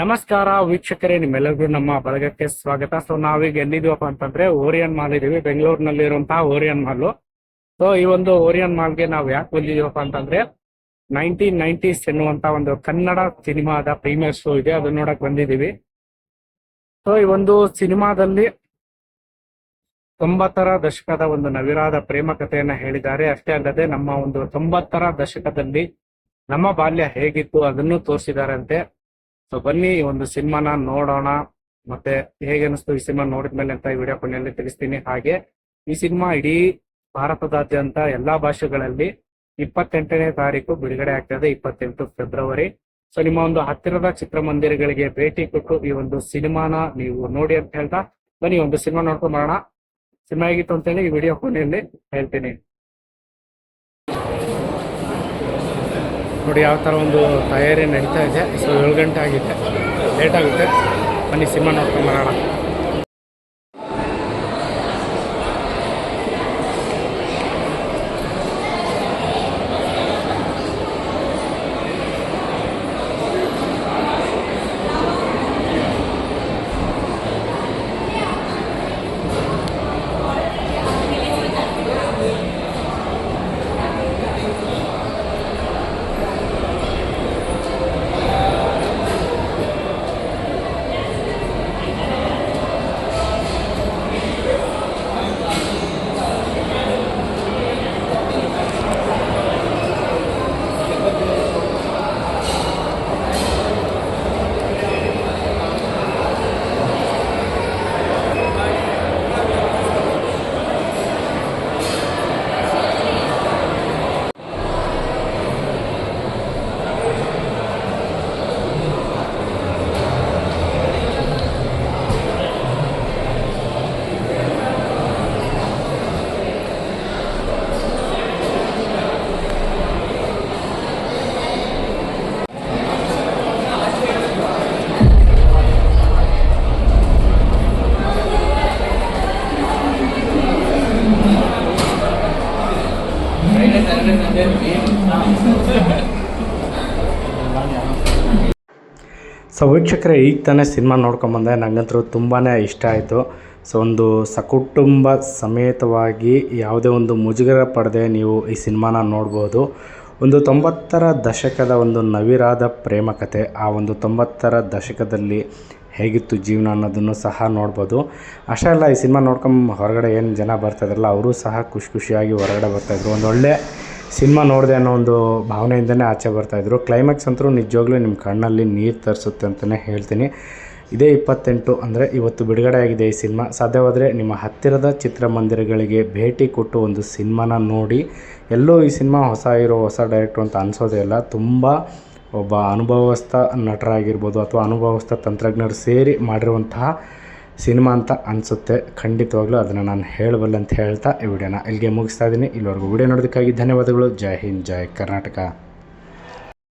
ನಮಸ್ಕಾರ ವೀಕ್ಷಕರೇ, ನಿಮ್ಮೆಲ್ಲರಿಗೂ ನಮ್ಮ ಬಳಗಕ್ಕೆ ಸ್ವಾಗತ. ಸೊ ನಾವೀಗ ಎಲ್ಲಿದೀವಪ್ಪ ಅಂತಂದ್ರೆ ಓರಿಯನ್ ಮಾಲ್ ಇದೀವಿ. ಬೆಂಗಳೂರಿನಲ್ಲಿ ಇರುವಂತಹ ಓರಿಯನ್ ಮಾಲ್. ಸೊ ಈ ಒಂದು ಓರಿಯನ್ ಮಾಲ್ಗೆ ನಾವು ಯಾಕೆ ಬಂದಿದೀವಪ್ಪ ಅಂತಂದ್ರೆ ನೈನ್ಟೀನ್ ನೈನ್ಟೀಸ್ ಎನ್ನುವಂತ ಒಂದು ಕನ್ನಡ ಸಿನಿಮಾದ ಪ್ರೀಮಿಯರ್ ಶೋ ಇದೆ. ಅದನ್ನ ನೋಡಕ್ ಬಂದಿದೀವಿ ಸೊ ಈ ಒಂದು ಸಿನಿಮಾದಲ್ಲಿ ತೊಂಬತ್ತರ ದಶಕದ ಒಂದು ನವಿರಾದ ಪ್ರೇಮ ಕಥೆಯನ್ನ ಹೇಳಿದ್ದಾರೆ. ಅಷ್ಟೇ ಅಲ್ಲದೆ ನಮ್ಮ ಒಂದು ತೊಂಬತ್ತರ ದಶಕದಲ್ಲಿ ನಮ್ಮ ಬಾಲ್ಯ ಹೇಗಿತ್ತು ಅದನ್ನು ತೋರಿಸಿದಾರಂತೆ. ಸೊ ಬನ್ನಿ ಈ ಒಂದು ಸಿನಿಮಾನ ನೋಡೋಣ. ಮತ್ತೆ ಹೇಗೆ ಅನಿಸ್ತು ಈ ಸಿನಿಮಾ ನೋಡಿದ್ಮೇಲೆ ಅಂತ ಈ ವಿಡಿಯೋ ಕೊನೆಯಲ್ಲಿ ತಿಳಿಸ್ತೀನಿ. ಹಾಗೆ, ಈ ಸಿನಿಮಾ ಇಡೀ ಭಾರತದಾದ್ಯಂತ ಎಲ್ಲಾ ಭಾಷೆಗಳಲ್ಲಿ ಇಪ್ಪತ್ತೆಂಟನೇ ತಾರೀಕು ಬಿಡುಗಡೆ ಆಗ್ತದೆ, ಇಪ್ಪತ್ತೆಂಟು ಫೆಬ್ರವರಿ ಸೊ ನಿಮ್ಮ ಒಂದು ಹತ್ತಿರದ ಚಿತ್ರಮಂದಿರಗಳಿಗೆ ಭೇಟಿ ಕೊಟ್ಟು ಈ ಒಂದು ಸಿನಿಮಾನ ನೀವು ನೋಡಿ ಅಂತ ಹೇಳ್ತಾ, ಬನ್ನಿ, ಒಂದು ಸಿನಿಮಾ ನೋಡ್ಕೊಂಡ್ ಬರೋಣ. ಸಿನಿಮಾ ಆಗಿತ್ತು ಅಂತೇಳಿ ಈ ವಿಡಿಯೋ ಕೊನೆಯಲ್ಲಿ ಹೇಳ್ತೀನಿ. ನೋಡಿ, ಯಾವ ಥರ ಒಂದು ತಯಾರಿ ನಡೀತಾ ಇದೆ. ಸೊ ಏಳು ಗಂಟೆ ಆಗಿದೆ. ಲೇಟ್ ಆಗುತ್ತೆ. ಬನ್ನಿ, ಸಿನಿಮಾ ನೋಡ್ಕೊಂಡು ಬರೋಣ. ಸೊ ವೀಕ್ಷಕರೇ, ಈಗ ತಾನೇ ಸಿನಿಮಾ ನೋಡ್ಕೊಂಬಂದೆ ನನಗಂತೂ ತುಂಬಾ ಇಷ್ಟ ಆಯಿತು. ಸೊ ಒಂದು ಸಕುಟುಂಬ ಸಮೇತವಾಗಿ ಯಾವುದೇ ಒಂದು ಮುಜುಗರ ಪಡೆದೇ ನೀವು ಈ ಸಿನಿಮಾನ ನೋಡ್ಬೋದು. ಒಂದು ತೊಂಬತ್ತರ ದಶಕದ ಒಂದು ನವಿರಾದ ಪ್ರೇಮ ಕಥೆ ಆ ಒಂದು ತೊಂಬತ್ತರ ದಶಕದಲ್ಲಿ ಹೇಗಿತ್ತು ಜೀವನ ಅನ್ನೋದನ್ನು ಸಹ ನೋಡ್ಬೋದು. ಅಷ್ಟೇ ಅಲ್ಲ, ಈ ಸಿನಿಮಾ ನೋಡ್ಕೊಂಡು ಹೊರಗಡೆ ಏನು ಜನ ಬರ್ತಾಯಿದ್ರಲ್ಲ ಅವರು ಸಹ ಖುಷಿ ಖುಷಿಯಾಗಿ ಹೊರಗಡೆ ಬರ್ತಾಯಿದ್ರು ಒಂದು ಒಳ್ಳೆ ಸಿನಿಮಾ ನೋಡಿದೆ ಅನ್ನೋ ಒಂದು ಭಾವನೆಯಿಂದನೇ ಆಚೆ ಬರ್ತಾಯಿದ್ರು ಕ್ಲೈಮ್ಯಾಕ್ಸ್ ಅಂತೂ ನಿಜವಾಗ್ಲೂ ನಿಮ್ಮ ಕಣ್ಣಲ್ಲಿ ನೀರು ತರಿಸುತ್ತೆ ಅಂತಲೇ ಹೇಳ್ತೀನಿ. ಇದೇ ಇಪ್ಪತ್ತೆಂಟು ಅಂದರೆ ಇವತ್ತು ಬಿಡುಗಡೆ ಆಗಿದೆ ಈ ಸಿನಿಮಾ. ಸಾಧ್ಯವಾದರೆ ನಿಮ್ಮ ಹತ್ತಿರದ ಚಿತ್ರಮಂದಿರಗಳಿಗೆ ಭೇಟಿ ಕೊಟ್ಟು ಒಂದು ಸಿನಿಮಾನ ನೋಡಿ. ಎಲ್ಲೋ ಈ ಸಿನಿಮಾ ಹೊಸ ಇರೋ ಹೊಸ ಡೈರೆಕ್ಟ್ರು ಅಂತ ಅನಿಸೋದೇ ಇಲ್ಲ. ತುಂಬ ಒಬ್ಬ ಅನುಭವಸ್ಥ ನಟರಾಗಿರ್ಬೋದು ಅಥವಾ ಅನುಭವಸ್ಥ ತಂತ್ರಜ್ಞರು ಸೇರಿ ಮಾಡಿರುವಂತಹ ಸಿನಿಮಾ ಅಂತ ಅನಿಸುತ್ತೆ, ಖಂಡಿತವಾಗ್ಲೂ ಅದನ್ನು ನಾನು ಹೇಳಬಲ್ಲೆ ಅಂತ ಹೇಳ್ತಾ ಈ ವಿಡಿಯೋನ ಇಲ್ಲಿಗೆ ಮುಗಿಸ್ತಾ ಇದ್ದೀನಿ. ಇಲ್ಲಿವರೆಗೂ ವಿಡಿಯೋ ನೋಡೋದಕ್ಕಾಗಿ ಧನ್ಯವಾದಗಳು. ಜೈ ಹಿಂದ್, ಜೈ ಕರ್ನಾಟಕ.